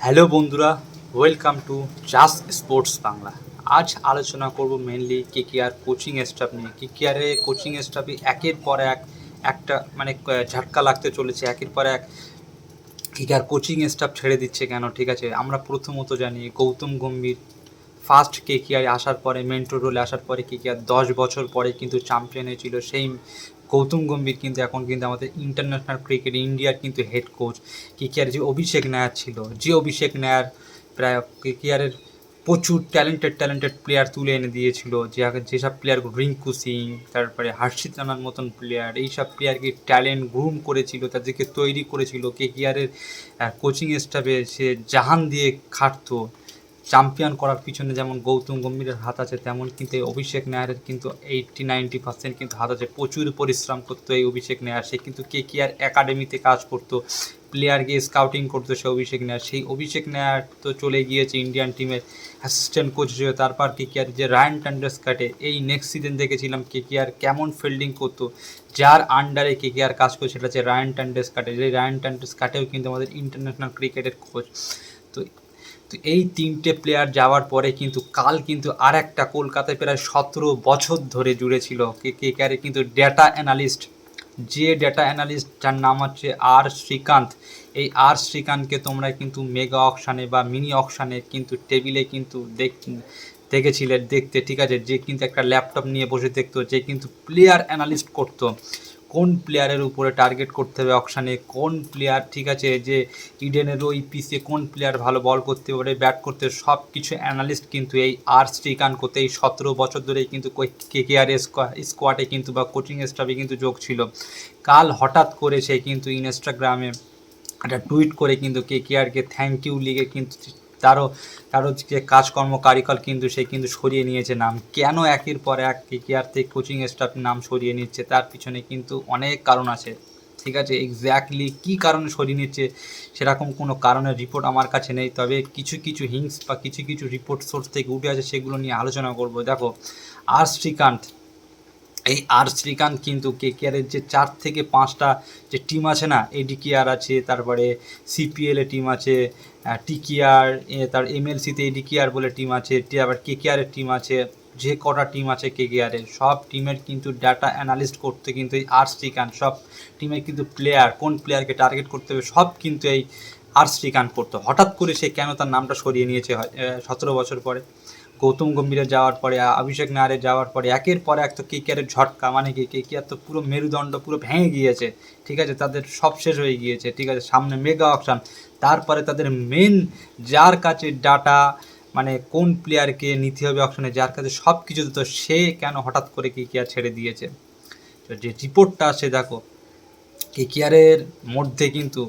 Hello বন্ধুরা। Welcome to চাস sports Bangla আজ আলোচনা করব mainly K K R coaching staff নিয়ে। কে কে আরে কোচিং স্টাফই একের পর এক একটা মানে ঝাটকা লাগতে চলেছে। একের পর এক কে কে আর কোচিং স্টাফ ছেড়ে দিচ্ছে কেন? ঠিক আছে? আমরা প্রথমত জানি গৌতম গম্ভীর ফার্স্ট কে কে আর আসার পরে মেন্টর রোলে আসার পরে কে কে আর দশ বছর পরে কিন্তু চ্যাম্পিয়ন হয়েছিল। সেই গৌতম গম্ভীর কিন্তু এখন কিন্তু আমাদের ইন্টারন্যাশনাল ক্রিকেট ইন্ডিয়ার কিন্তু হেড কোচ কেকেআর যে অভিষেক নায়ার ছিল, যে অভিষেক নায়ার প্রায় কেকেআরের প্রচুর ট্যালেন্টেড ট্যালেন্টেড প্লেয়ার তুলে এনে দিয়েছিল। যে যেসব প্লেয়ার রিঙ্কু সিং, তারপরে হর্ষিত রানার মতন প্লেয়ার এইসব প্লেয়ারকে ট্যালেন্ট গ্রুম করেছিল, তাদেরকে তৈরি করেছিল। কেকেআরের কোচিং স্টাফে সে জাহান দিয়ে খাটতো। চ্যাম্পিয়ন করার পিছনে যেমন গৌতম গম্ভীরের হাত আছে, তেমন কিন্তু এই অভিষেক নায়ারের কিন্তু এইটটি নাইনটি পার্সেন্ট কিন্তু হাত আছে। প্রচুর পরিশ্রম করতো এই অভিষেক নায়ার। সে কিন্তু কে কে আর একাডেমিতে কাজ করতো প্লেয়ারকে স্কাউটিং করতো সে অভিষেক নায়ার। সেই অভিষেক নায়ার তো চলে গিয়েছে ইন্ডিয়ান টিমের অ্যাসিস্ট্যান্ট কোচ হিসেবে। তারপর কে কে আর যে রায়ন টান্ডার্স কাটে এই নেক্সট সিজন দেখেছিলাম কে কে আর কেমন ফিল্ডিং করতো, যার আন্ডারে কে কে আর কাজ করছে সেটা হচ্ছে রায়ন টান্ডার্স কাটে যে রায়ন টান্ডার্স কাটেও কিন্তু আমাদের ইন্টারন্যাশনাল ক্রিকেটের কোচ তো তো এই তিনটে প্লেয়ার যাওয়ার পরে কিন্তু কাল কিন্তু আর একটা কলকাতায় প্রায় সতেরো বছর ধরে জুড়ে ছিল কে কে কারে কিন্তু ডেটা অ্যানালিস্ট যে ডেটা অ্যানালিস্ট যার নাম হচ্ছে আর শ্রীকান্ত। এই আর শ্রীকান্তকে তোমরা কিন্তু মেগা অকশানে বা মিনি অকশানে কিন্তু টেবিলে কিন্তু দেখ, দেখেছিলে, দেখতে, ঠিক আছে? যে কিন্তু একটা ল্যাপটপ নিয়ে বসে দেখতো, যে কিন্তু প্লেয়ার অ্যানালিস্ট করতো। কোন প্লেয়ারের উপরে টার্গেট করতে হবে অকশানে কোন প্লেয়ার ঠিক আছে, যে ইডেনের ওই পিসে কোন প্লেয়ার ভালো বল করতে পারে ব্যাট করতে সব কিছু অ্যানালিস্ট কিন্তু এই আর শ্রীকান্ত করতে এই সতেরো বছর ধরেই কিন্তু কে কে আর স্কোয়াডে কিন্তু বা কোচিং স্টাফে কিন্তু যোগ ছিল। কাল হঠাৎ করে সে কিন্তু ইনস্টাগ্রামে একটা টুইট করে কিন্তু কে কে আরকে থ্যাংক ইউ লিগে কিন্তু তারও তারও যে কাজকর্ম, কারিকল কিন্তু সে কিন্তু সরিয়ে নিয়েছে নাম। কেন একের পর এক কে কে আর থেকে কোচিং স্টাফ নাম সরিয়ে নিচ্ছে, তার পিছনে কিন্তু অনেক কারণ আছে। ঠিক আছে এক্স্যাক্টলি কী কারণে সরিয়ে নিচ্ছে সেরকম কোনো কারণের রিপোর্ট আমার কাছে নেই, তবে কিছু কিছু হিংস বা কিছু কিছু রিপোর্ট সোর্স থেকে উঠে আছে সেগুলো নিয়ে আলোচনা করব। দেখো আর শ্রীকান্ত এই আর শ্রীকান্ত কিন্তু কে কেয়ারের যে চার থেকে পাঁচটা যে টিম আছে না এডিকেআর আছে, তারপরে সিপিএল টিম আছে টিকিআর তার এমএলসিতে এডিকেআর বলে টিম আছে আবার কে কেয়ারের টিম আছে, যে কটা টিম আছে কে কেয়ারের সব টিমের কিন্তু ডাটা অ্যানালিস্ট করতে কিন্তু এই আর শ্রীকান্ত, সব টিমের কিন্তু প্লেয়ার কোন প্লেয়ারকে টার্গেট করতে হবে, সব কিন্তু এই আর শ্রীকান্ত করতো হঠাৎ করে সে কেন তার নামটা সরিয়ে নিয়েছে সতেরো বছর পরে? গৌতম গম্ভীরের যাওয়ার পরে অভিষেক নায়ারে যাওয়ার পরে, একের পর এক তো কে কেয়ারের ঝটকা মানে কি, কে কেয়ার তো পুরো মেরুদণ্ড পুরো ভেঙে গিয়েছে, ঠিক আছে? তাদের সব শেষ হয়ে গিয়েছে, ঠিক আছে? সামনে মেগা অপশান তারপরে তাদের মেন যার কাছে ডাটা মানে কোন প্লেয়ারকে নিতে হবে অপশানে যার কাছে সব কিছু তো সে কেন হঠাৎ করে কে কেয়ার ছেড়ে দিয়েছে? তো যে রিপোর্টটা আছে দেখো, কে কেয়ারের মধ্যে কিন্তু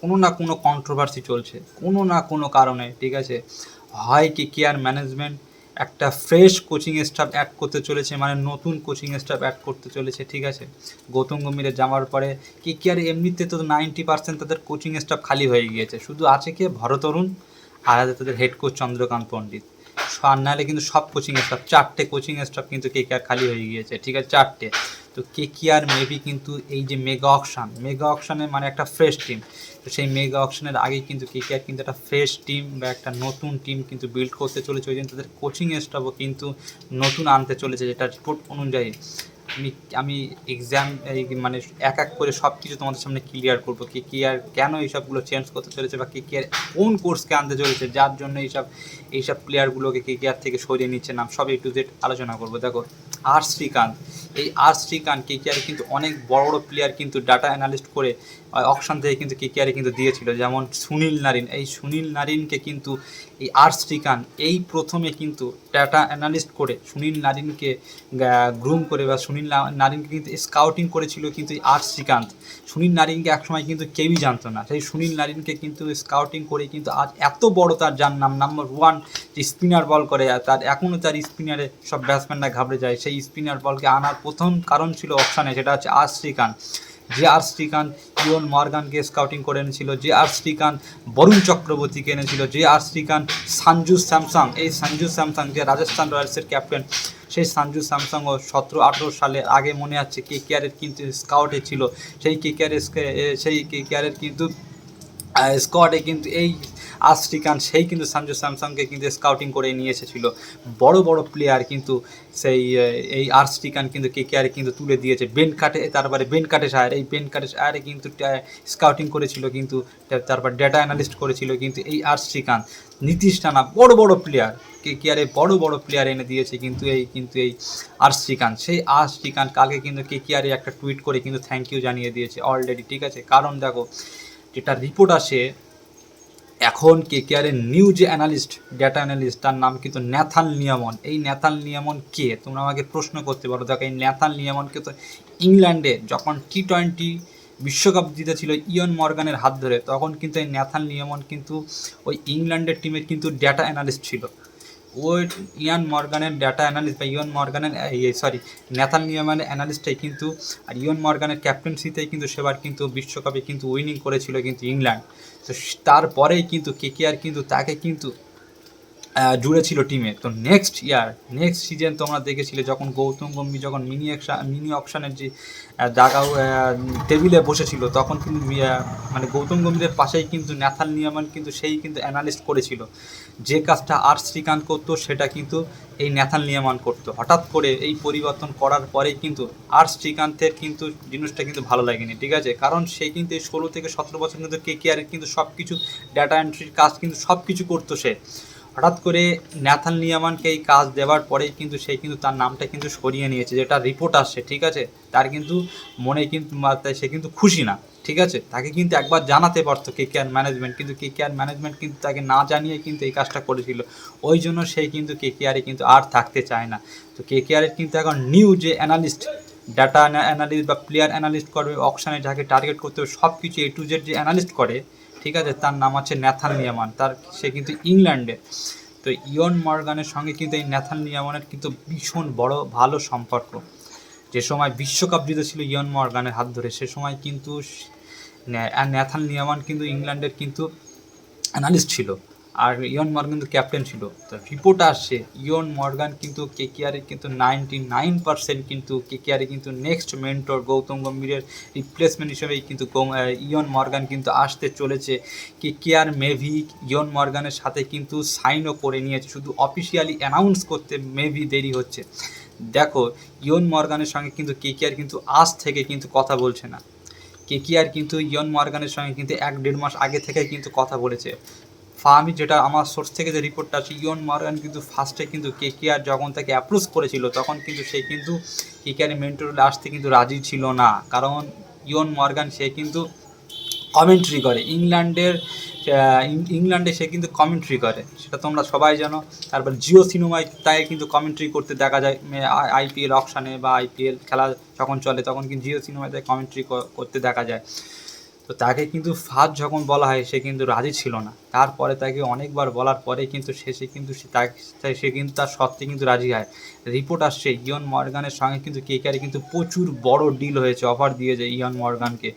কোনো না কোনো কন্ট্রোভার্সি চলছে, কোনো না কোনো কারণে, ঠিক আছে? হয় কেয়ার ম্যানেজমেন্ট একটা ফ্রেশ কোচিং স্টাফ অ্যাড করতে চলেছে মানে নতুন কোচিং স্টাফ অ্যাড করতে চলেছে, ঠিক আছে? গৌতম গম্ভীরের যাওয়ার পরে, কে কে আর এমনিতে তো নাইনটি পার্সেন্ট তাদের কোচিং স্টাফ খালি হয়ে গিয়েছে? শুধু আছে কে? ভরতরুণ আর তাদের হেড কোচ চন্দ্রকান্ত পণ্ডিত। আর নাহলে কিন্তু সব কোচিং স্টাফ চারটে কোচিং স্টাফ কিন্তু কে কে আর খালি হয়ে গিয়েছে, ঠিক আছে? চারটে। তো কে কেয়ার মেবি কিন্তু এই যে মেগা অকশান মেগা অকশানে মানে একটা ফ্রেশ টিম তো সেই মেগা অকশনের আগে কিন্তু কে কে আর কিন্তু একটা ফ্রেশ টিম বা একটা নতুন টিম কিন্তু বিল্ড করতে চলেছে। ওই জন্য তাদের কোচিং স্টাফও কিন্তু নতুন আনতে চলেছে যেটা রিপোর্ট অনুযায়ী। আমি আমি এক্সাম এই মানে এক এক করে সব কিছু তোমাদের সামনে ক্লিয়ার করব। কে কে আর কেন এইসবগুলো চেঞ্জ করতে চলেছে বা কে কে আর কোন কোর্সকে আনতে চলেছে, যার জন্য এইসব এইসব প্লেয়ারগুলোকে কে কে আর থেকে সরিয়ে নিচ্ছে নাম সব এ টু জেড আলোচনা করব। দেখো আর শ্রীকান্ত। এই আর শ্রীকান্ত কে কে কিন্তু অনেক বড় বড় প্লেয়ার কিন্তু ডাটা অ্যানালিস্ট করে অকশন থেকে কিন্তু কে কে কিন্তু দিয়েছিল, যেমন সুনীল নারিন। এই সুনীল নারিনকে কিন্তু এই আর শ্রীকান্ত এই প্রথমে কিন্তু ডাটা অ্যানালিস্ট করে সুনীল নারিনকে গ্রুম করে বা সুনীল নারিনকে কিন্তু স্কাউটিং করেছিল কিন্তু এই আর শ্রীকান্ত সুনীল নারিনকে একসময় কিন্তু কেউই জানতো না। সেই সুনীল নারিনকে কিন্তু স্কাউটিং করে কিন্তু আজ এত বড় তার, যার নাম নাম্বার ওয়ান যে স্পিনার বল করে তার এখনও তার স্পিনারে সব ব্যাটসম্যানরা ঘাবড়ে যায়। সেই স্পিনার বলকে আনার প্রথম কারণ ছিল অপশানে সেটা হচ্ছে আর শ্রীকান্ত যে আর শ্রীকান্ত ইয়ন মর্গানকে স্কাউটিং করে এনেছিল যে আর শ্রীকান্ত, বরুণ চক্রবর্তীকে এনেছিল যে আর শ্রীকান্ত, সঞ্জু স্যামসাং, এই সঞ্জু স্যামসাং যে রাজস্থান রয়্যালসের ক্যাপ্টেন সেই সঞ্জু স্যামসাংও সতেরো আঠেরো সালে আগে মনে আছে কে কেয়ারের কিন্তু স্কাউটে ছিল, সেই কে কেয়ারের সেই কে কেয়ারের কিন্তু স্কোয়াডে কিন্তু এই আর শ্রীকান্ত সেই কিন্তু সঞ্জু স্যামসংকে কিন্তু স্কাউটিং করে নিয়ে এসেছিল বড় বড় প্লেয়ার কিন্তু সেই এই আর শ্রীকান্ত কিন্তু কে কে কিন্তু তুলে দিয়েছে। বেন কাটে তারপরে বেন কাটে সায়ার এই বেন কাটে সায়ারে কিন্তু স্কাউটিং করেছিল কিন্তু তারপর ডেটা অ্যানালিস্ট করেছিল কিন্তু এই আর শ্রীকান্ত নীতিশ টানা বড় বড় প্লেয়ার কে কে আরে বড় বড় প্লেয়ার এনে দিয়েছে কিন্তু এই কিন্তু এই আর শ্রীকান্ত সেই আর শ্রীকান্ত কালকে কিন্তু কে কে আরে একটা টুইট করে কিন্তু থ্যাংক ইউ জানিয়ে দিয়েছে অলরেডি ঠিক আছে? কারণ দেখো, যেটা রিপোর্ট আসে এখন কে কে আরের নিউ যে অ্যানালিস্ট ডেটা অ্যানালিস্ট তার নাম কিন্তু ন্যাথাল নিয়ামন এই ন্যাথাল নিয়ামন কে? তোমরা আমাকে প্রশ্ন করতে পারো। দেখো, এই ন্যাথাল নিয়ামনকে তো ইংল্যান্ডে যখন টি টোয়েন্টি বিশ্বকাপ জিতেছিল ইয়ন মর্গানের হাত ধরে, তখন কিন্তু এই ন্যাথাল নিয়ামন কিন্তু ওই ইংল্যান্ডের টিমের কিন্তু ডেটা অ্যানালিস্ট ছিল। ওই ইয়ান মর্গানের ডাটা অ্যানালিস্ট বা ইয়ন মর্গানের সরি ন্যাথান নিয়মানের অ্যানালিস্টটাই কিন্তু, আর ইয়ন মর্গানের ক্যাপ্টেন্সিতেই কিন্তু সেবার কিন্তু বিশ্বকাপে কিন্তু উইনিং করেছিল কিন্তু ইংল্যান্ড। তো তারপরেই কিন্তু কেকেআর কিন্তু তাকে কিন্তু জুড়ে ছিল টিমে। তো নেক্সট ইয়ার নেক্সট সিজন তোমরা দেখেছিলে যখন গৌতম গম্ভীর যখন মিনি মিনি অপশানের যে দাগাও টেবিলে বসেছিল, তখন কিন্তু মানে গৌতম গম্ভীরের পাশেই কিন্তু ন্যাথাল নিয়মান কিন্তু সেই কিন্তু অ্যানালিস্ট করেছিল। যে কাজটা আর শ্রীকান্ত করতো, সেটা কিন্তু এই ন্যাথাল নিয়মান করতো। হঠাৎ করে এই পরিবর্তন করার পরেই কিন্তু আর শ্রীকান্তের কিন্তু জিনিসটা কিন্তু ভালো লাগেনি, ঠিক আছে? কারণ সে কিন্তু এই ষোলো থেকে সতেরো বছর কিন্তু কে কেয়ারের কিন্তু সব কিছু ডাটা এন্ট্রির কাজ কিন্তু সব কিছু করতো সে। হঠাৎ করে ন্যাথান নিয়ামানকে এই কাজ দেওয়ার পরেই কিন্তু সে কিন্তু তার নামটা কিন্তু সরিয়ে নিয়েছে, যেটা রিপোর্ট আসছে, ঠিক আছে? তার কিন্তু মনে কিন্তু সে কিন্তু খুশি না, ঠিক আছে? তাকে কিন্তু একবার জানাতে পারতো কে কেয়ার ম্যানেজমেন্ট কিন্তু কে কেয়ার ম্যানেজমেন্ট কিন্তু তাকে না জানিয়ে কিন্তু এই কাজটা করেছিল। ওই জন্য সে কিন্তু কে কেয়ারে কিন্তু আর থাকতে চায় না। তো কে কেয়ারের কিন্তু এখন নিউ যে অ্যানালিস্ট ডাটা অ্যানালিস্ট বা প্লেয়ার অ্যানালিস্ট করবে অকশানে যাকে টার্গেট করতে হবে সব কিছু এ টু জেড যে অ্যানালিস্ট করে ঠিক আছে? তার নাম আছে ন্যাথান নিয়ামান তার, সে কিন্তু ইংল্যান্ডে। তো ইয়ন মর্গানের সঙ্গে কিন্তু এই ন্যাথান নিয়ামানের কিন্তু ভীষণ বড়, ভালো সম্পর্ক। যে সময় বিশ্বকাপ জিতেছিল ইয়ন মর্গানের হাত ধরে, সে সময় কিন্তু ন্যাথান নিয়ামান কিন্তু ইংল্যান্ডের কিন্তু অ্যানালিস্ট ছিল। আর ইয়ন মর্গান কিন্তু ক্যাপ্টেন ছিল। তো রিপোর্ট আসছে ইয়ন মর্গান কিন্তু কে কেয়ারে কিন্তু নাইনটি নাইন পার্সেন্ট কিন্তু কে কেয়ারে কিন্তু নেক্সট মেন্টর গৌতম গম্ভীরের রিপ্লেসমেন্ট হিসেবেই কিন্তু ইয়ন মর্গান কিন্তু আসতে চলেছে। কে কেয়ার মেভি ইয়ন মর্গানের সাথে কিন্তু সাইনও করে নিয়েছে, শুধু অফিসিয়ালি অ্যানাউন্স করতে মেভি দেরি হচ্ছে। দেখো ইয়ন মর্গানের সঙ্গে কিন্তু কে কেয়ার কিন্তু আজ থেকে কিন্তু কথা বলছে না। কেকিআর কিন্তু ইয়ন মর্গানের সঙ্গে কিন্তু এক দেড় মাস আগে থেকে কিন্তু কথা বলেছে। আমি যেটা আমার সোর্স থেকে যে রিপোর্টটা আছে ইয়ন মর্গান কিন্তু ফার্স্টে কিন্তু কে কে আর যখন তাকে অ্যাপ্রোচ করেছিল, তখন কিন্তু সে কিন্তু কে কে আর মেন্টরে আসতে কিন্তু রাজি ছিল না। কারণ ইয়ন মর্গান সে কিন্তু কমেন্ট্রি করে। ইংল্যান্ডের ইংল্যান্ডে সে কিন্তু কমেন্ট্রি করে। সেটা তোমরা সবাই জানো। তারপর জিও সিনেমায় তাই কিন্তু কমেন্ট্রি করতে দেখা যায়। আইপিএল অকশানে বা আইপিএল খেলা যখন চলে, তখন কিন্তু জিও সিনেমায় তাই কমেন্ট্রি করতে দেখা যায়। তো তাকে কিন্তু ফার্স্ট যখন বলা হয়, সে কিন্তু রাজি ছিল না। তারপরে তাকে অনেকবার বলার পরে কিন্তু শেষে কিন্তু সে তাকে সে কিন্তু তার সত্ত্বে কিন্তু রাজি হয়। রিপোর্ট আসছে, ইয়ন মর্গানের সঙ্গে কিন্তু কেকারে কিন্তু প্রচুর বড় ডিল হয়েছে অফার দিয়েছে ইয়ন মর্গানকে।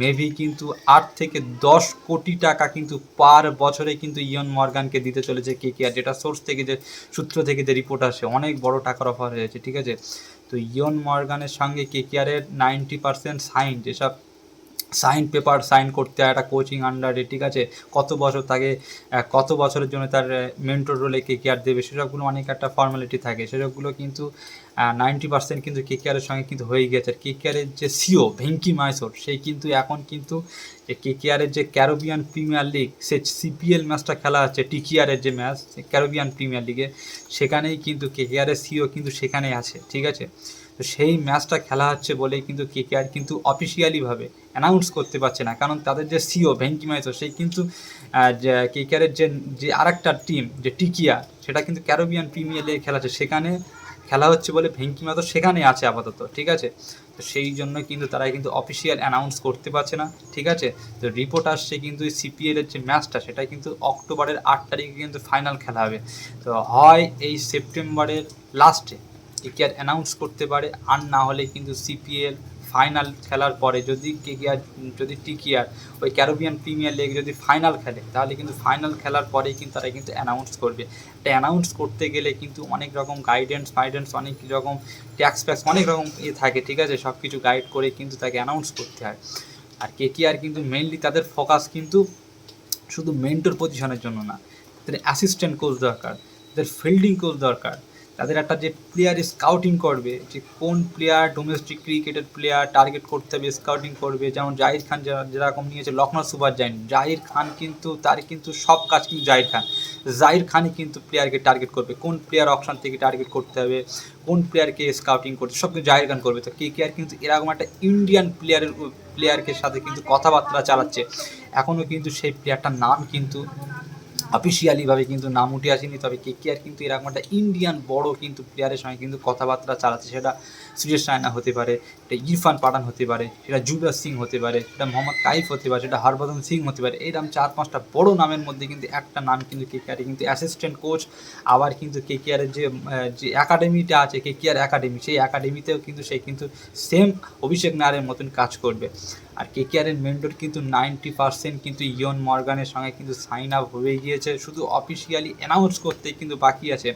মেবি কিন্তু আট থেকে দশ কোটি টাকা কিন্তু পার বছরে কিন্তু ইয়ন মর্গানকে দিতে চলেছে কেকেআর যেটা সোর্স থেকে যে, সূত্র থেকে যে রিপোর্ট আসে, অনেক বড় টাকার অফার হয়েছে, ঠিক আছে? তো ইয়ন মর্গানের সঙ্গে কেকেআরের নাইনটি পার্সেন্ট সাইন যেসব সাইন পেপার সাইন করতে হয়, একটা কোচিং আন্ডারে ঠিক আছে? কত বছর তাকে কত বছরের জন্য তার মেন্টর রোলে কে কেয়ার দেবে, সেসবগুলো অনেক একটা ফর্মালিটি থাকে। সেসবগুলো কিন্তু নাইনটি পার্সেন্ট কিন্তু কে কেয়ারের সঙ্গে কিন্তু হয়ে গেছে। আর কে কেয়ারের যে সিও ভেঙ্কি মাইসোর সেই কিন্তু এখন কিন্তু কে কেয়ারের যে ক্যারোবিয়ান প্রিমিয়ার লিগ সে সিপিএল ম্যাচটা খেলা হচ্ছে টিকিয়ারের যে ম্যাচ ক্যারোবিয়ান প্রিমিয়ার লিগে সেখানেই কিন্তু কে কেয়ারের সিও কিন্তু সেখানেই আছে, ঠিক আছে? তো সেই ম্যাচটা খেলা হচ্ছে বলেই কিন্তু কে কে আর কিন্তু অফিসিয়ালিভাবে অ্যানাউন্স করতে পারছে না। কারণ তাদের যে সিও ভেঙ্কি মাইতো সেই কিন্তু কে কেয়ারের যে যে আরেকটা টিম যে টিকিয়া সেটা কিন্তু ক্যারোবিয়ান প্রিমিয়ার লিগে খেলা হচ্ছে। সেখানে খেলা হচ্ছে বলে ভেঙ্কি মাতো সেখানে আছে আপাতত, ঠিক আছে? তো সেই জন্য কিন্তু তারা কিন্তু অফিসিয়াল অ্যানাউন্স করতে পারছে না, ঠিক আছে? তো রিপোর্ট আসছে কিন্তু সিপিএল এর যে ম্যাচটা, সেটা কিন্তু অক্টোবরের আট তারিখে কিন্তু ফাইনাল খেলা হবে। তো হয় এই সেপ্টেম্বরের লাস্টে কেকেআর অ্যানাউন্স করতে পারে, আর না হলে কিন্তু সিপিএল ফাইনাল খেলার পরে যদি কেকেআর, যদি টিকিআর, ওই ক্যারোবিয়ান প্রিমিয়ার লিগ যদি ফাইনাল খেলে, তাহলে কিন্তু ফাইনাল খেলার পরেই কিন্তু তারা কিন্তু অ্যানাউন্স করবে। এটা অ্যানাউন্স করতে গেলে কিন্তু অনেক রকম গাইডেন্স ফাইডেন্স অনেক রকম ট্যাক্স ফ্যাক্স অনেক রকম ইয়ে থাকে, ঠিক আছে? সব কিছু গাইড করে কিন্তু তাকে অ্যানাউন্স করতে হয়। আর কেকেআর কিন্তু মেনলি তাদের ফোকাস কিন্তু শুধু মেন্টর পজিশনের জন্য না, তাদের অ্যাসিস্ট্যান্ট কোচ দরকার, তাদের ফিল্ডিং কোচ দরকার। তাদের একটা যে প্লেয়ার স্কাউটিং করবে, যে কোন প্লেয়ার ডোমেস্টিক ক্রিকেটের প্লেয়ার টার্গেট করতে হবে স্কাউটিং করবে, যেমন জাহির খান যারা- যেরকম নিয়েছে লখনৌ সুপার জায়েন্ট। জাহির খান কিন্তু, তার কিন্তু সব কাজ কিন্তু জাহির খান। জাহির খানই কিন্তু প্লেয়ারকে টার্গেট করবে। কোন প্লেয়ার অপশন থেকে টার্গেট করতে হবে, কোন প্লেয়ারকে স্কাউটিং করতে সব কিছু জাহির খান করবে। তো কে কে আর কিন্তু এরকম একটা ইন্ডিয়ান প্লেয়ারের প্লেয়ারকে সাথে কিন্তু কথাবার্তা চালাচ্ছে। এখনও কিন্তু সেই প্লেয়ারটার নাম কিন্তু অফিসিয়ালিভাবে কিন্তু নাম উঠে আসেনি, তবে কে কে আর কিন্তু এরকম একটা ইন্ডিয়ান বড় কিন্তু প্লেয়ারের সঙ্গে কিন্তু কথাবার্তা চালাচ্ছে। সেটা সুরেশ রায়না হতে পারে, সেটা ইরফান পাঠান হতে পারে, সেটা যুবরাজ সিং হতে পারে, সেটা মোহাম্মদ কাইফ হতে পারে, সেটা হরভজন সিং হতে পারে। এইরকম চার পাঁচটা বড় নামের মধ্যে কিন্তু একটা নাম কিন্তু কে কে আরে কিন্তু অ্যাসিস্ট্যান্ট কোচ আবার কিন্তু কে কে আরের যে যে একাডেমিটা আছে কে কে আর একাডেমি সেই একাডেমিতেও কিন্তু সে কিন্তু সেম অভিষেক নায়ারের মতন কাজ করবে। আর কে কে আরের মেন্টর কিন্তু নাইনটি পার্সেন্ট কিন্তু ইয়ন মর্গানের সঙ্গে কিন্তু সাইন আপ হয়ে গিয়েছে। শুধু অফিসিয়ালি অ্যানাউন্স করতেই কিন্তু বাকি আছে।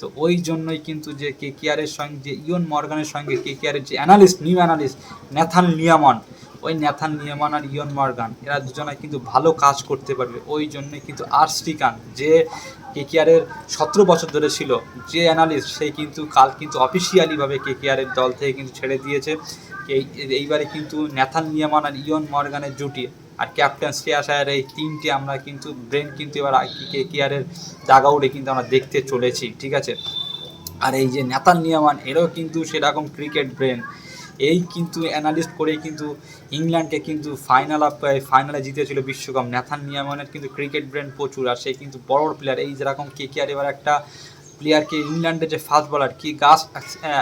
তো ওই জন্যই কিন্তু যে কে কে আরের সঙ্গে, যে ইয়ন মর্গানের সঙ্গে কে কে আরের যে analyst new analyst Nathan Leamon ওই ন্যাথান নিয়ামন আর ইয়ন মর্গান, এরা দুজনে কিন্তু ভালো কাজ করতে পারবে। ওই জন্যই কিন্তু আর শ্রীকান যে কে কে আরের সতেরো বছর ধরে ছিল, যে অ্যানালিস্ট সেই কিন্তু কাল কিন্তু অফিসিয়ালিভাবে কে কে আরের দল থেকে কিন্তু ছেড়ে দিয়েছে। এই, এইবারে কিন্তু ন্যাথান নিয়ামান আর ইয়ন মর্গানের জুটি আর ক্যাপ্টেন শ্রেয়াস আয়ার এই তিনটে আমরা কিন্তু ব্রেন কিন্তু এবার কে কেয়ারের দাগাউডে কিন্তু আমরা দেখতে চলেছি, ঠিক আছে? আর এই যে নেতান নিয়ামান, এরও কিন্তু সেরকম ক্রিকেট ব্রেন এই কিন্তু অ্যানালিস্ট করেই কিন্তু ইংল্যান্ডকে কিন্তু ফাইনাল আপ ফাইনালে জিতেছিল বিশ্বকাপ। ন্যাথান নিয়ামনের কিন্তু ক্রিকেট ব্র্যান্ড প্রচুর, আর সে কিন্তু বড় প্লেয়ার এই যেরকম কে কে আর এবার একটা প্লেয়ারকে ইংল্যান্ডের যে ফাস্ট বলার কি গাছ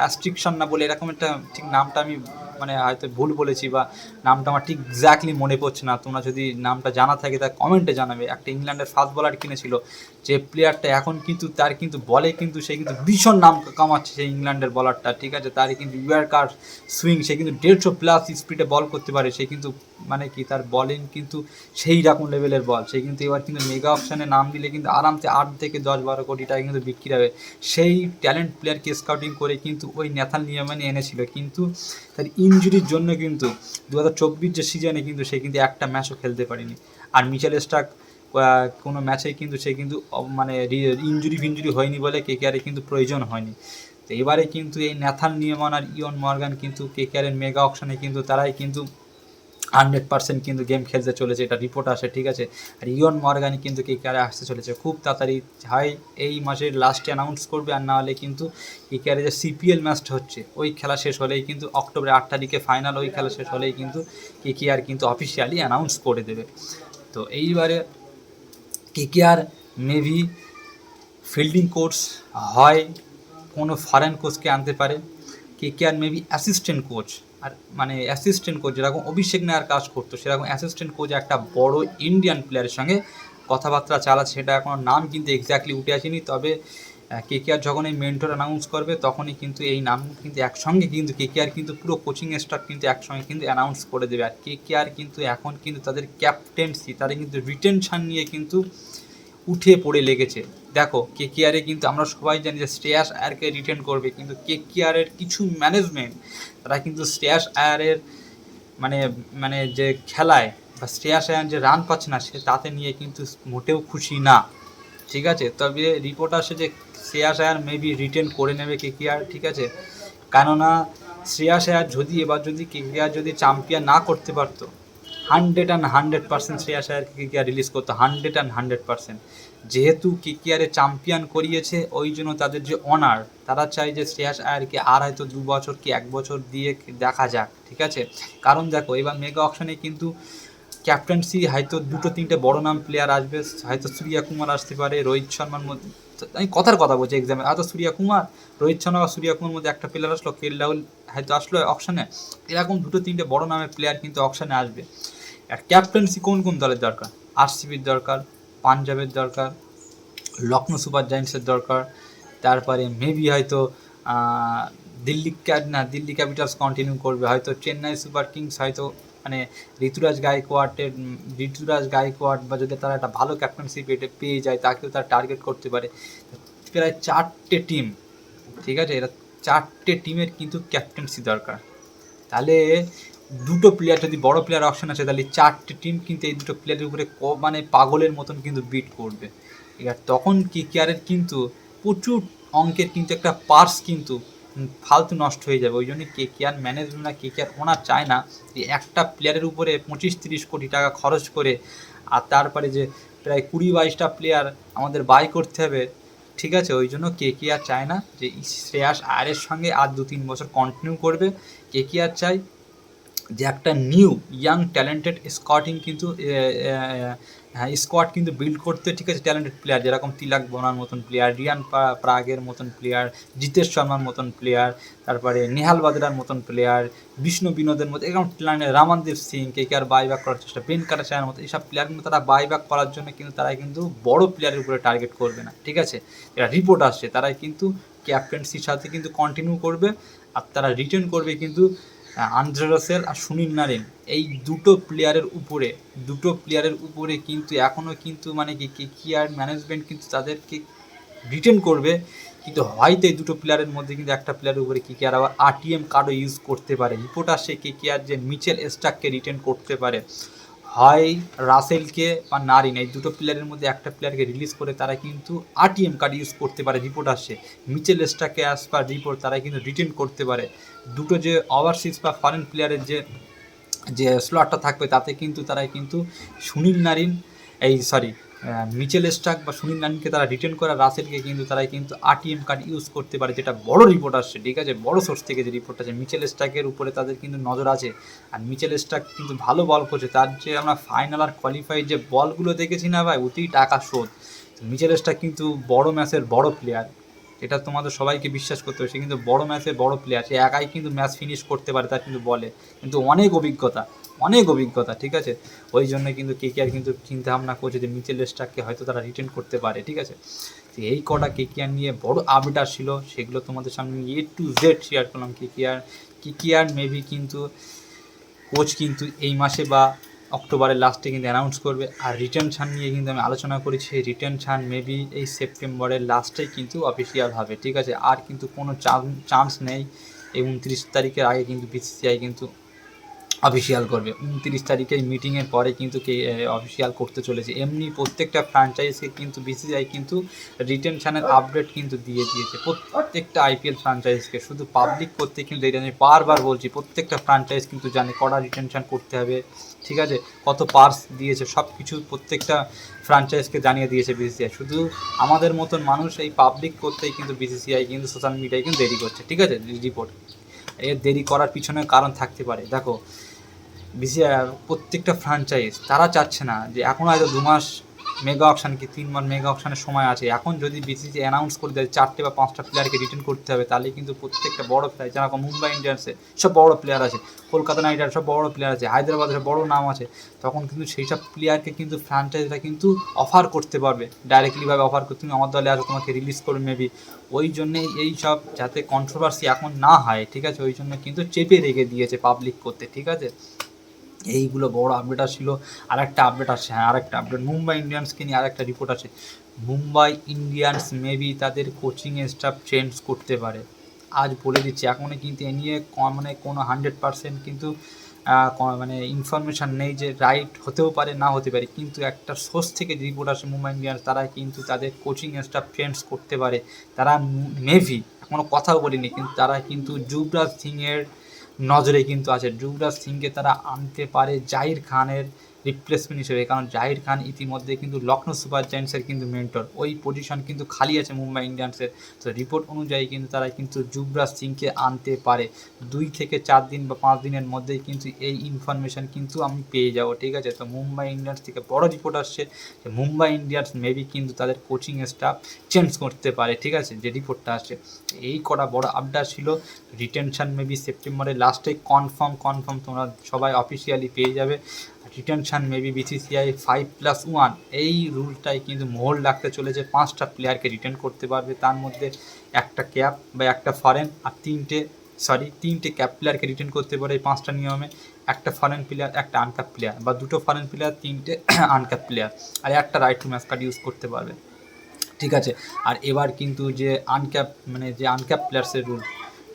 অ্যাস্ট্রিকশন না বলে এরকম একটা ঠিক নামটা আমি মানে হয়তো ভুল বলেছি বা নামটা আমার ঠিক এক্স্যাক্টলি মনে পড়ছে না। তোমরা যদি নামটা জানা থাকে তা কমেন্টে জানাবে। একটা ইংল্যান্ডের ফাস্ট বলার কিনেছিল, যে প্লেয়ারটা এখন কিন্তু, তার কিন্তু বলে কিন্তু সে কিন্তু ভীষণ নাম কামাচ্ছে সেই ইংল্যান্ডের বলারটা ঠিক আছে? তার কিন্তু ইউআর কার সুইং সে কিন্তু দেড়শো প্লাস স্পিডে বল করতে পারে। সে কিন্তু মানে কি, তার বলিং কিন্তু সেই রকম লেভেলের বল সে কিন্তু এবার কিন্তু মেগা অপশানে নাম দিলে কিন্তু আরামসে আট থেকে দশ বারো কোটি টাকা কিন্তু বিক্রি হবে। সেই ট্যালেন্ট প্লেয়ারকে স্কাউটিং করে কিন্তু ওই নেথাল নিয়মানি এনেছিল। কিন্তু তার ইঞ্জুরির জন্য কিন্তু দু হাজার চব্বিশ যে সিজনে কিন্তু সে কিন্তু একটা ম্যাচও খেলতে পারেনি। আর মিচেল স্টাক কোনো ম্যাচে কিন্তু সে কিন্তু মানে ইঞ্জুরি ফিঞ্জুরি হয়নি বলে কে কে কিন্তু প্রয়োজন হয়নি। তো এবারে কিন্তু এই ন্যাথান নিয়মান আর ইয়ন মর্গান কিন্তু কে কে মেগা অপশানে কিন্তু তারাই কিন্তু হান্ড্রেড পার্সেন্ট কিন্তু গেম খেলতে চলেছে, এটা রিপোর্ট আসে, ঠিক আছে? আর ইয়ন মর্গানি কিন্তু কে কে আসতে চলেছে? খুব তাড়াতাড়ি, হয় এই মাসের লাস্টে অ্যানাউন্স করবে, আর না হলে কিন্তু কে কে যে সিপিএল ম্যাচটা হচ্ছে, ওই খেলা শেষ হলেই কিন্তু অক্টোবরের আট তারিখে ফাইনাল ওই খেলা শেষ হলেই কিন্তু কে কে আর কিন্তু অফিসিয়ালি অ্যানাউন্স করে দেবে। তো এইবারে K K R maybe fielding coach হয়, কোনো ফরেন কোচকে আনতে পারে, K K R maybe assistant coach আর মানে অ্যাসিস্ট্যান্ট কোচ যেরকম অভিষেক নেওয়ার কাজ করতো, সেরকম অ্যাসিস্ট্যান্ট কোচ একটা বড় ইন্ডিয়ান প্লেয়ারের সঙ্গে কথাবার্তা চালাচ্ছে সেটা এখনও নাম কিন্তু এক্স্যাক্টলি উঠে আসেনি। তবে কে কে আর যখন এই মেন্টর অ্যানাউন্স করবে, তখনই কিন্তু এই নাম কিন্তু একসঙ্গে কিন্তু কে কে আর কিন্তু পুরো কোচিং স্টাফ কিন্তু একসঙ্গে কিন্তু অ্যানাউন্স করে দেবে। আর কে কে আর কিন্তু এখন কিন্তু তাদের ক্যাপ্টেন্সি তাদের কিন্তু রিটেনশান নিয়ে কিন্তু উঠে পড়ে লেগেছে। দেখো কে কেয়ারে কিন্তু আমরা সবাই জানি যে শ্রেয়াস আয়ারকে রিটেন করবে, কিন্তু কে কেয়ারের কিছু ম্যানেজমেন্ট তারা কিন্তু শ্রেয়াস আয়ারের মানে মানে যে খেলায় বা শ্রেয়াস আয়ার যে রান পাচ্ছে না, সে তাতে নিয়ে কিন্তু মোটেও খুশি না। ঠিক আছে? তবে রিপোর্ট আসে যে শ্রেয়াস আয়ার মেবি রিটেন করে নেবে কে কেয়ার ঠিক আছে? কেননা শ্রেয়াস আয়ার যদি, এবার যদি কে কেয়ার যদি চ্যাম্পিয়ন না করতে পারতো hundred and hundred percent Shreyas আয়ারকে K care release করতো হান্ড্রেড অ্যান্ড হান্ড্রেড পার্সেন্ট যেহেতু কে কেয়ারে চ্যাম্পিয়ন করিয়েছে, ওই জন্য তাদের যে অনার তারা চায় যে শ্রেয়াস আয়ারকে আর হয়তো দু বছর কি এক বছর দিয়ে দেখা যাক, ঠিক আছে? কারণ দেখো, এবার মেগা অপশনে কিন্তু ক্যাপ্টেন্সি হয়তো দুটো তিনটে বড় নাম প্লেয়ার আসবে, হয়তো সূর্যা কুমার আসতে পারে, রোহিত শর্মার মধ্যে আমি কথার কথা বলছি এক্সামে হয়তো সূর্যা কুমার, রোহিত শর্মা বা সূর্যা কুমার মধ্যে একটা প্লেয়ার আসলো কেল রাহুল হয়তো আসলো অপশানে এরকম দুটো তিনটে বড় নামের প্লেয়ার কিন্তু অপশানে আসবে। আর ক্যাপ্টেন্সি কোন কোন দলের দরকার? আরসিবির দরকার পাঞ্জাবের দরকার লখনৌ সুপার জায়েন্টসের দরকার, তারপরে মেবি হয়তো দিল্লি না, দিল্লি ক্যাপিটালস কন্টিনিউ করবে, হয়তো চেন্নাই সুপার কিংস, হয়তো মানে ঋতুরাজ গায়কোয়াডের ঋতুরাজ গায়কোয়াড বা যদি তারা একটা ভালো ক্যাপ্টেন্সি পেটে পেয়ে যায়, তাকেও তারা টার্গেট করতে পারে। প্রায় চারটে টিম ঠিক আছে? এরা চারটে টিমের কিন্তু ক্যাপ্টেন্সি দরকার। তাহলে দুটো প্লেয়ার যদি বড় প্লেয়ার অপশন আছে, তাহলে চারটে টিম কিন্তু এই দুটো প্লেয়ারের উপরে ক- মানে পাগলের মতন কিন্তু বিট করবে। এবার তখন কি কেয়ারের কিন্তু প্রচুর অঙ্কের কিন্তু একটা পার্স কিন্তু ফালতু নষ্ট হয়ে যাবে। ওই জন্য কে কেয়ার ম্যানেজমেন্ট না, কে কেয়ার ওনার চায় না যে একটা প্লেয়ারের উপরে পঁচিশ তিরিশ কোটি টাকা খরচ করে, আর তারপরে যে প্রায় কুড়ি বাইশটা প্লেয়ার আমাদের বাই করতে হবে, ঠিক আছে? ওই জন্য কে কে আর চায় না যে শ্রেয়াস আয়ের সঙ্গে আর দু তিন বছর কন্টিনিউ করবে। কে কে আর চাই যে একটা নিউ ইয়াং ট্যালেন্টেড স্কটিং কিন্তু হ্যাঁ স্কোয়াড কিন্তু বিল্ড করতে ঠিক আছে ট্যালেন্টেড প্লেয়ার যেরকম তিলাক বোনার মতন প্লেয়ার রিয়ান প্রাগের মতন প্লেয়ার জিতেশ শর্মার মতন প্লেয়ার তারপরে নেহাল বাদরার মতন প্লেয়ার বিষ্ণু বিনোদের মতো, এরকম Ramandeep Singh, K K R buyback করার চেষ্টা বেন কাটাচায়ের মতো, এইসব প্লেয়ার কিন্তু তারা বাইব্যাক করার জন্য কিন্তু তারা কিন্তু বড় প্লেয়ারের উপরে টার্গেট করবে না, ঠিক আছে? এটা রিপোর্ট আসছে তারা কিন্তু ক্যাপ্টেন্সির সাথে কিন্তু কন্টিনিউ করবে, আর তারা রিটার্ন করবে কিন্তু আন্দ্রে রাসেল আর সুনীল নারেন, এই দুটো প্লেয়ারের উপরে, দুটো প্লেয়ারের উপরে কিন্তু এখনও কিন্তু মানে কি, কে কেয়ার ম্যানেজমেন্ট কিন্তু তাদেরকে রিটেন করবে। কিন্তু হয়তো এই দুটো প্লেয়ারের মধ্যে কিন্তু একটা প্লেয়ারের উপরে কে কেয়ার আবার আরটিএম কার্ডও ইউজ করতে পারে। রিপোর্ট আসছে কে কেয়ার যে মিচেল স্টাককে রিটেন করতে পারে। হয় রাসেলকে বা নারিন, এই দুটো প্লেয়ারের মধ্যে একটা প্লেয়ারকে রিলিজ করে তারা কিন্তু আরটিএম কার্ড ইউজ করতে পারে রিপোর্ট আসছে মিচেল স্টাককে অ্যাজ পার রিপোর্ট তারা কিন্তু রিটার্ন করতে পারে। দুটো যে ওভারসিজ বা ফরেন প্লেয়ারের যে যে স্লটটা থাকবে, তাতে কিন্তু তারা কিন্তু সুনীল নারিন, এই সরি মিচেল স্টাক বা সুনীল নারিনকে তারা রিটার্ন করা, রাসেলকে কিন্তু তারা কিন্তু আরটিএম কার্ড ইউজ করতে পারে, যেটা বড় রিপোর্ট আসছে, ঠিক আছে? বড় সোর্স থেকে যে রিপোর্ট আছে মিচেল স্টাকের উপরে তাদের কিন্তু নজর আছে। আর মিচেল স্টাক কিন্তু ভালো বল করছে, তার যে আমরা ফাইনাল আর কোয়ালিফাই যে বলগুলো দেখেছি না ভাই, অতি টাকা শোধ মিচেল স্টাক কিন্তু বড় ম্যাচের বড় প্লেয়ার এটা তোমাদের সবাইকে বিশ্বাস করতে হবে। সে কিন্তু বড় ম্যাচে বড় প্লেয়ার সে একাই কিন্তু ম্যাচ ফিনিশ করতে পারে, তার কিন্তু বলে। কিন্তু অনেক অভিজ্ঞতা অনেক অভিজ্ঞতা, ঠিক আছে? ওই জন্য কিন্তু কে কে আর কিন্তু চিন্তা ভাবনা করছে যে মিচেল স্টাককে হয়তো তারা রিটার্ন করতে পারে, ঠিক আছে? তো এই কটা কে কে আর নিয়ে বড় আপডেট ছিল, সেগুলো তোমাদের সামনে এ টু জেড শেয়ার করলাম। কে কে আর কে কে আর মেবি কিন্তু কোচ কিন্তু এই মাসে বা অক্টোবরের লাস্টে কিন্তু অ্যানাউন্স করবে। আর রিটার্ন ছান নিয়ে কিন্তু আমি আলোচনা করেছি। রিটার্ন ছান মেবি এই সেপ্টেম্বরের লাস্টেই কিন্তু অফিসিয়াল হবে, ঠিক আছে? আর কিন্তু কোনো চান্স নেই। এই উনত্রিশ তারিখের আগে কিন্তু বিসিসিআই কিন্তু অফিসিয়াল করবে। উনত্রিশ তারিখের মিটিংয়ের পরে কিন্তু কে অফিসিয়াল করতে চলেছে। এমনি প্রত্যেকটা ফ্র্যাঞ্চাইজকে কিন্তু বিসিসিআই কিন্তু রিটেনশনের আপডেট কিন্তু দিয়ে দিয়েছে। প্রত্যেকটা আইপিএল ফ্র্যাঞ্চাইজকে শুধু পাবলিক করতে কিন্তু এটা আমি বারবার বলছি, প্রত্যেকটা ফ্র্যাঞ্চাইজ কিন্তু জানে কটা রিটেনশন করতে হবে। ঠিক আছে? কত পার্স দিয়েছে সব কিছু প্রত্যেকটা ফ্রাঞ্চাইজকে জানিয়ে দিয়েছে বিসিসিআই শুধু আমাদের মতন মানুষ এই পাবলিক করতেই কিন্তু বিসিসিআই কিন্তু সোশ্যাল মিডিয়ায় কিন্তু দেরি করছে, ঠিক আছে? রিপোর্ট এর দেরি করার পিছনে কারণ থাকতে পারে। দেখো বিসিআই প্রত্যেকটা ফ্রাঞ্চাইজ তারা চাচ্ছে না যে এখন হয়তো দু মাস মেগা অপশান কি? তিন মাস মেগা অপশানের সময় আছে। এখন যদি বিসিসি অ্যানাউন্স করে দেয় চারটে বা পাঁচটা প্লেয়ারকে রিটার্ন করতে হবে, তাহলে কিন্তু প্রত্যেকটা বড় প্লেয়ার যেরকম মুম্বাই ইন্ডিয়ান্সে সব বড় প্লেয়ার আছে। কলকাতা নাইট সব বড় প্লেয়ার আছে হায়দ্রাবাদের বড় নাম আছে। তখন কিন্তু সেই সব প্লেয়ারকে কিন্তু ফ্র্যাঞ্চাইজরা কিন্তু অফার করতে পারবে। ডাইরেক্টলিভাবে অফার করতে। তুমি আমার দলে আসো, তোমাকে রিলিজ করবে মেবি ওই জন্যে এই সব যাতে কন্ট্রোভার্সি এখন না হয়, ঠিক আছে? ওই জন্য কিন্তু চেপে রেখে দিয়েছে পাবলিক করতে, ঠিক আছে? এইগুলো বড় আপডেট আসছিল আর একটা আপডেট আসছে হ্যাঁ আর একটা আপডেট মুম্বাই ইন্ডিয়ান্সকে নিয়ে আর একটা রিপোর্ট আছে মুম্বাই ইন্ডিয়ান্স মেবি তাদের কোচিং স্টাফ চেঞ্জ করতে পারে, আজ বলে দিচ্ছি এখনও কিন্তু এ নিয়ে মানে কোনো হান্ড্রেড পার্সেন্ট কিন্তু মানে ইনফরমেশান নেই যে রাইট হতেও পারে, না হতে পারে, কিন্তু একটা সোর্স থেকে রিপোর্ট আসে মুম্বাই ইন্ডিয়ান্স, তারা কিন্তু তাদের কোচিং স্টাফ চেঞ্জ করতে পারে। তারা মেভি এখনও কথাও বলিনি, কিন্তু তারা কিন্তু যুবরাজ সিংয়ের নজরে কিন্তু আছে। যুবরাজ সিংকে তারা আনতে পারে জাহির খানের রিপ্লেসমেন্ট হিসেবে, কারণ জাহির খান ইতিমধ্যে কিন্তু লখনৌ সুপার জায়েন্টসের কিন্তু মেন্টর ওই পজিশন কিন্তু খালি আছে মুম্বাই ইন্ডিয়ান্সের। তো রিপোর্ট অনুযায়ী কিন্তু তারা কিন্তু যুবরাজ সিংকে আনতে পারে। দুই থেকে চার দিন বা পাঁচ দিনের মধ্যেই কিন্তু এই ইনফরমেশন কিন্তু আমি পেয়ে যাব, ঠিক আছে? তো মুম্বাই ইন্ডিয়ান্স থেকে বড় রিপোর্ট আসছে যে মুম্বাই ইন্ডিয়ান্স মেবি কিন্তু তাদের কোচিং স্টাফ চেঞ্জ করতে পারে, ঠিক আছে? যে রিপোর্টটা আসছে। এই কটা বড় আপডেট ছিল রিটেনশন মেবি সেপ্টেম্বরের লাস্টে কনফার্ম কনফার্ম তোমরা সবাই অফিসিয়ালি পেয়ে যাবে। Retention maybe BCCI five plus one এই রুলটাই কিন্তু মোহর লাগতে চলেছে। পাঁচটা প্লেয়ারকে রিটার্ন করতে পারবে। তার মধ্যে একটা ক্যাপ বা একটা ফরেন আর তিনটে সরি তিনটে ক্যাপ প্লেয়ারকে রিটার্ন করতে পারে এই পাঁচটা নিয়মে। একটা ফরেন প্লেয়ার একটা আনক্যাপ প্লেয়ার বা দুটো ফরেন প্লেয়ার তিনটে আনক্যাপ প্লেয়ার আর একটা right to match card use করতে পারবে। ঠিক আছে? আর এবার কিন্তু যে আনক্যাপ মানে যে আনক্যাপ প্লেয়ার্সের রুল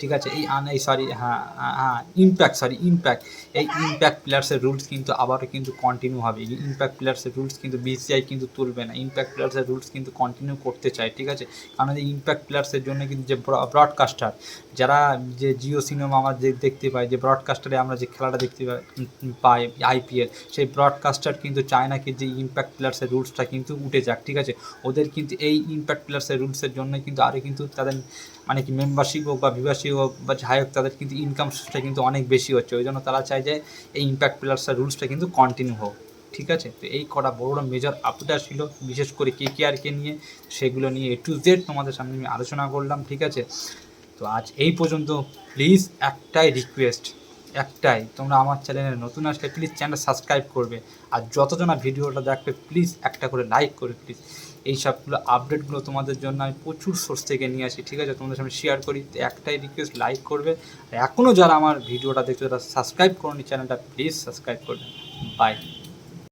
ঠিক আছে? এই আন এই সরি হ্যাঁ হ্যাঁ ইম্প্যাক্ট সরি ইম্প্যাক্ট এই ইম্প্যাক্ট প্লেয়ার্সের রুলস কিন্তু আবারও কিন্তু কন্টিনিউ হবে। ইম্প্যাক্ট প্লেয়ার্সের রুলস কিন্তু বিসিআই কিন্তু তুলবে না। ইম্প্যাক্ট প্লেয়ার্সের রুলস কিন্তু কন্টিনিউ করতে চায়, ঠিক আছে? কারণ এই ইম্প্যাক্ট প্লেয়ার্সের জন্য কিন্তু যে ব্রডকাস্টার যারা যে জিও সিনেমা আমরা যে দেখতে পাই, যে ব্রডকাস্টারে আমরা যে খেলাটা দেখতে পাই পাই আইপিএল সেই ব্রডকাস্টার কিন্তু চায় না কি যে ইম্প্যাক্ট প্লেয়ার্সের রুলসটা কিন্তু উঠে যাক, ঠিক আছে? ওদের কিন্তু এই ইম্প্যাক্ট প্লেয়ার্সের রুলসের জন্য কিন্তু আরও কিন্তু তাদের মানে কি মেম্বারশিপ হোক বা ভিভারশিপ হোক বা যাই হোক, তাদের কিন্তু ইনকাম সোর্সটা কিন্তু অনেক বেশি হচ্ছে। ওই জন্য তারা চায় যে এই ইম্প্যাক্ট প্লেয়ার্সের রুলসটা কিন্তু কন্টিনিউ হোক। ঠিক আছে? তো এই কটা বড় বড় মেজর আপডেট ছিল বিশেষ করে কে কে আরকে নিয়ে, সেগুলো নিয়ে এ টু জেড তোমাদের সামনে আমি আলোচনা করলাম, ঠিক আছে? তো আজ এই পর্যন্ত প্লিজ একটাই রিকোয়েস্ট একটাই, তোমরা আমার চ্যানেলে নতুন আসলে প্লিজ চ্যানেল সাবস্ক্রাইব করবে। আর যতজনা ভিডিওটা দেখবে প্লিজ একটা করে লাইক করে প্লিজ এই সবগুলো আপডেটগুলো তোমাদের জন্য আমি প্রচুর সোর্স থেকে নিয়ে আসি, ঠিক আছে? তোমাদের সামনে শেয়ার করি একটাই রিকোয়েস্ট লাইক করবে। আর এখনও যারা আমার ভিডিওটা দেখছ, তারা সাবস্ক্রাইব করনি চ্যানেলটা প্লিজ সাবস্ক্রাইব করবে। বাই